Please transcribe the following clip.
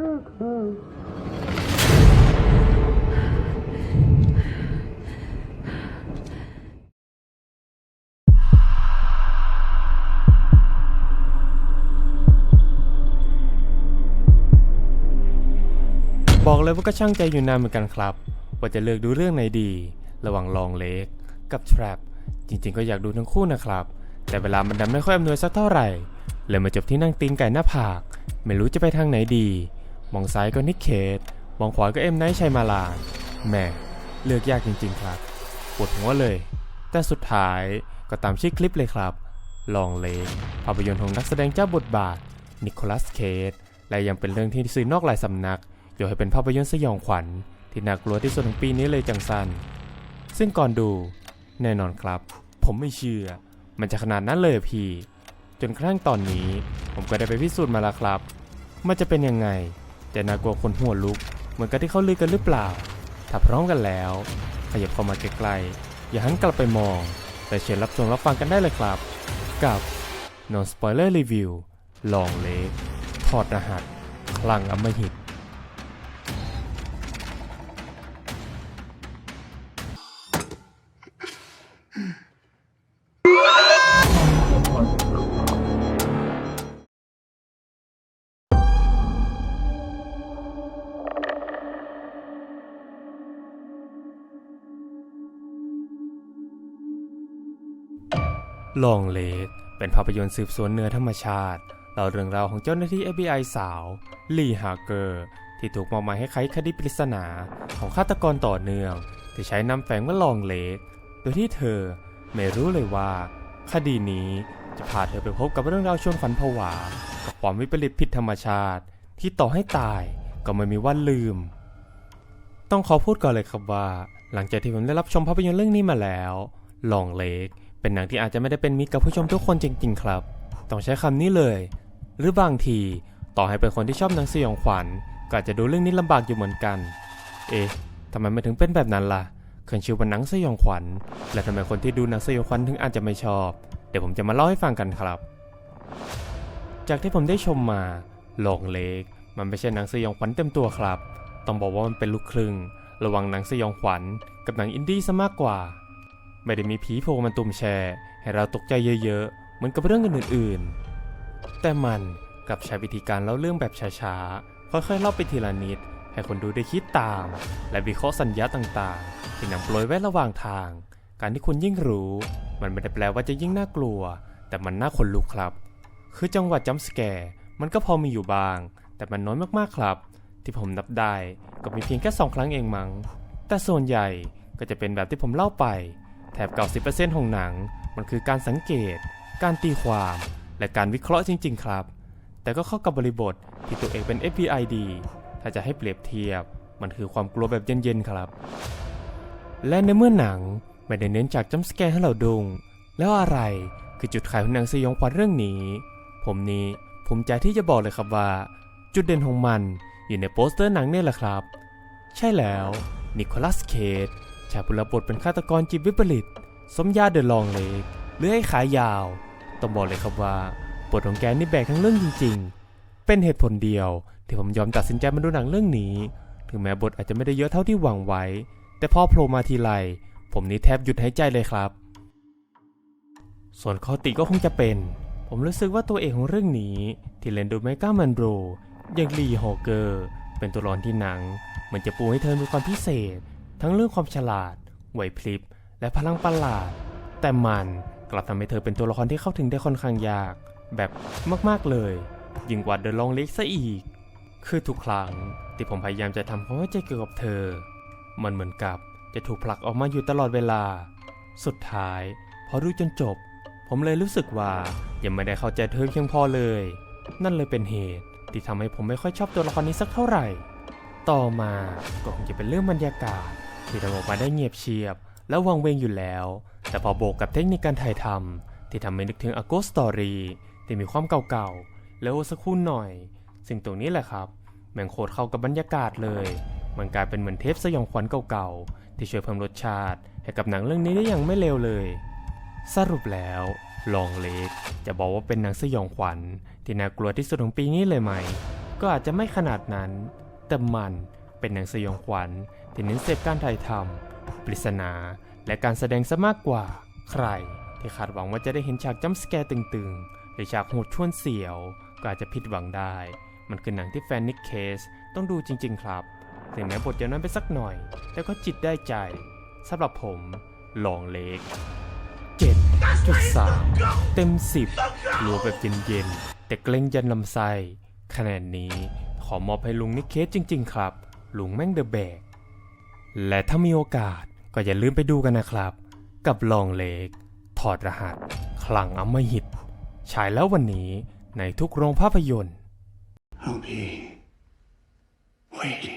บอกเลยว่าก็ช่างใจอยู่นานเหมือนกันครับ ว่าจะเลือกดูเรื่องไหนดี ระหว่างลองเล็กกับ Trap จริงๆก็อยากดูทั้งคู่นะครับ แต่เวลามันดันไม่ค่อยอำนวยสักเท่าไหร่เลยมาจบที่นั่งตีนไก่หน้าผาก ไม่รู้จะไปทางไหนดี มองซ้ายก็นิกเคทมองขวาก็เอ็มไนท์ชัยมาลาแหม่เลือกยากจริง ๆ ครับ ปวดหัวเลย แต่สุดท้ายก็ตามชื่อคลิปเลยครับ ลองเล็กภาพยนตร์ของนักแสดงเจ้าบทบาท นิโคลัสเคทและยังเป็นเรื่องที่สื่อนอกหลายสำนักยกให้เป็นภาพยนตร์สยองขวัญ ที่น่ากลัวที่สุดของปีนี้เลยจังสันซึ่งก่อนดูแน่นอนครับ ผมไม่เชื่อ มันจะขนาดนั้นเลยพี่ จนกระทั่งตอนนี้ ผมก็ได้ไปพิสูจน์มาแล้วครับ มันจะเป็นยังไง จะน่ากลัวคนหัวลุก เหมือนกับที่เขาลือกันหรือเปล่า ถ้าพร้อมกันแล้ว ขยับเข้ามาใกล้ๆอย่าหันกลับไปมอง แต่เชิญรับชมรับฟังกันได้เลยครับ กับ Non Spoiler Review ลองเล็กถอดรหัส คลังอมหิต ลองเลกเป็นภาพยนตร์สืบสวนเนือธรรมชาติเล่าเรื่องราวของเจ้าหน้าที่ FBI สาว ลีฮาร์เกอร์ ที่ถูกมอบหมายให้ไขคดีปริศนาของฆาตกรต่อเนื่อง ที่ใช้นำแฝงว่าลองเลกโดยที่เธอไม่รู้เลยว่า คดีนี้จะพาเธอไปพบกับเรื่องราวชวนขวัญผวา กับความวิปริตผิดธรรมชาติ ที่ต่อให้ตายก็ไม่มีวันลืม ต้องขอพูดก่อนเลยครับว่า หลังจากที่ผมได้รับชมภาพยนตร์เรื่องนี้มาแล้ว ลองเลก เป็นหนังที่อาจจะไม่ได้เป็นมิตรกับผู้ชมทุกคนจริง ๆ ครับ ต้องใช้คำนี้เลย หรือบางที ต่อให้เป็นคนที่ชอบหนังสยองขวัญก็อาจจะดูเรื่องนี้ลำบากอยู่เหมือนกัน เอ๊ะทำไมไม่ถึงเป็นแบบนั้นล่ะขึ้นชื่อว่าหนังสยองขวัญ และทำไมคนที่ดูหนังสยองขวัญถึงอาจจะไม่ชอบ เดี๋ยวผมจะมาเล่าให้ฟังกันครับ จากที่ผมได้ชมมาลองเล็ก มันไม่ใช่หนังสยองขวัญเต็มตัวครับ ต้องบอกว่ามันเป็นลูกครึ่ง ระหว่างหนังสยองขวัญกับหนังอินดี้ซะมากกว่า ไม่ได้มีผีโผล่มาตุ่มแชร์ ให้เราตกใจเยอะๆ เหมือนกับเรื่องอื่นๆ แต่มันกลับใช้วิธีการเล่าเรื่องแบบช้าๆ ค่อยๆเล่าไปทีละนิด ให้คนดูได้คิดตาม และวิเคราะห์สัญญาต่างๆ ที่นำโปรยไว้ระหว่างทาง การที่คุณยิ่งรู้ มันไม่ได้แปลว่าจะยิ่งน่ากลัว แต่มันน่าขนลุกครับ คือจังหวะจัมป์สแกร์มันก็พอมีอยู่บ้าง แต่มันน้อยมากๆครับ ที่ผมนับได้ก็มีเพียงแค่สองครั้งเองมั้งแต่ส่วนใหญ่ก็จะเป็นแบบที่ผมเล่าไป แถบ90%ของหนัง มันคือการสังเกต การตีความ และการวิเคราะห์จริง ๆ ครับ แต่ก็เข้ากับบริบทที่ตัวเองเป็น FBI ดีถ้าจะให้เปรียบเทียบ มันคือความกลัวแบบเย็นๆครับ และในเมื่อหนังไม่ได้เน้นจากจัมป์สแกร์ให้เราดุงแล้วอะไรคือจุดขายของหนังสยองขวัญเรื่องนี้ ผมนี้ภูมิใจที่จะบอกเลยครับว่า จุดเด่นของมันอยู่ในโปสเตอร์หนังนี่แหละครับ ใช่แล้วนิโคลัสเคท ฉายผู้รับบทเป็นฆาตกรจิตวิปริต สมญาเดอะลองเล็กเลื้อยขายาว ต้องบอกเลยครับว่าบทของแกนี่แบกทั้งเรื่องจริง ๆ เป็นเหตุผลเดียว ที่ผมยอมตัดสินใจมาดูหนังเรื่องนี้ ถึงแม้บทอาจจะไม่ได้เยอะเท่าที่หวังไว้ แต่พอโผล่มาทีไร ผมนี่แทบหยุดหายใจเลยครับ ส่วนข้อติก็คงจะเป็น ผมรู้สึกว่าตัวเอกของเรื่องนี้ ที่เล่นโดยไมก้ามันโบรอย่างลีฮอเกอร์ เป็นตัวร้อนที่หนังมือนจะปูให้เธอมีความพิเศษ ทั้งเรื่องความฉลาดไหวพริบ และพลังประหลาด แต่มันกลับทำให้เธอเป็นตัวละครที่เข้าถึงได้ค่อนข้างยาก แบบมากๆเลย ยิ่งกว่าเดอะลองเล็กซะอีก คือทุกครั้งที่ผมพยายามจะทำความเข้าใจเกี่ยวกับเธอ มันเหมือนกับจะถูกผลักออกมาอยู่ตลอดเวลา สุดท้าย พอดูจนจบ ผมเลยรู้สึกว่ายังไม่ได้เข้าใจเธอเพียงพอเลย นั่นเลยเป็นเหตุที่ทำให้ผมไม่ค่อยชอบตัวละครนี้สักเท่าไหร่ ต่อมาก็คงจะเป็นเรื่องบรรยากาศ ที่ทำออกมาได้เงียบเชียบ และวังเวงอยู่แล้ว แต่พอโบกกับเทคนิคการถ่ายทำที่ทำให้นึกถึง A Ghost Story ที่มีความเก่าๆ แล้วสักคู่หน่อย สิ่งตรงนี้แหละครับ แม่งโคตรเข้ากับบรรยากาศเลย มันกลายเป็นเหมือนเทปสยองขวัญเก่าๆ ที่ช่วยเพิ่มรสชาติ ให้กับหนังเรื่องนี้ได้อย่างไม่เลวเลย สรุปแล้วลองเล็กจะบอกว่าเป็นหนังสยองขวัญที่น่ากลัวที่สุดของปีนี้เลยไหม ก็อาจจะไม่ขนาดนั้น แต่มัน เป็นหนังสยองขวัญที่เน้นเสพการถ่ายทำปริศนา และการแสดงซะมากกว่า ใคร ที่คาดหวังว่าจะได้เห็นฉากจัมป์สแกร์ตึงๆ หรือฉากโหดชวนเสียว ก็อาจจะผิดหวังได้ มันคือหนังที่แฟนนิกเคสต้องดูจริง ๆ ครับถึงแม้บทจะน้อยไปสักหน่อย แต่ก็จิตได้ใจสำหรับผมลองเล็ก 7.3 เต็ม 10รัวแบบเย็นๆ แต่เกรงยันลำไส้คะแนนนี้ขอมอบให้ลุงนิกเคสจริง ๆ ครับ ลุงแม่งเดอะแบก และถ้ามีโอกาสก็อย่าลืมไปดูกันนะครับ กับลองเล็กถอดรหัส คลังอำมหิตฉายแล้ววันนี้ในทุกโรงภาพยนตร์ I'll be waiting.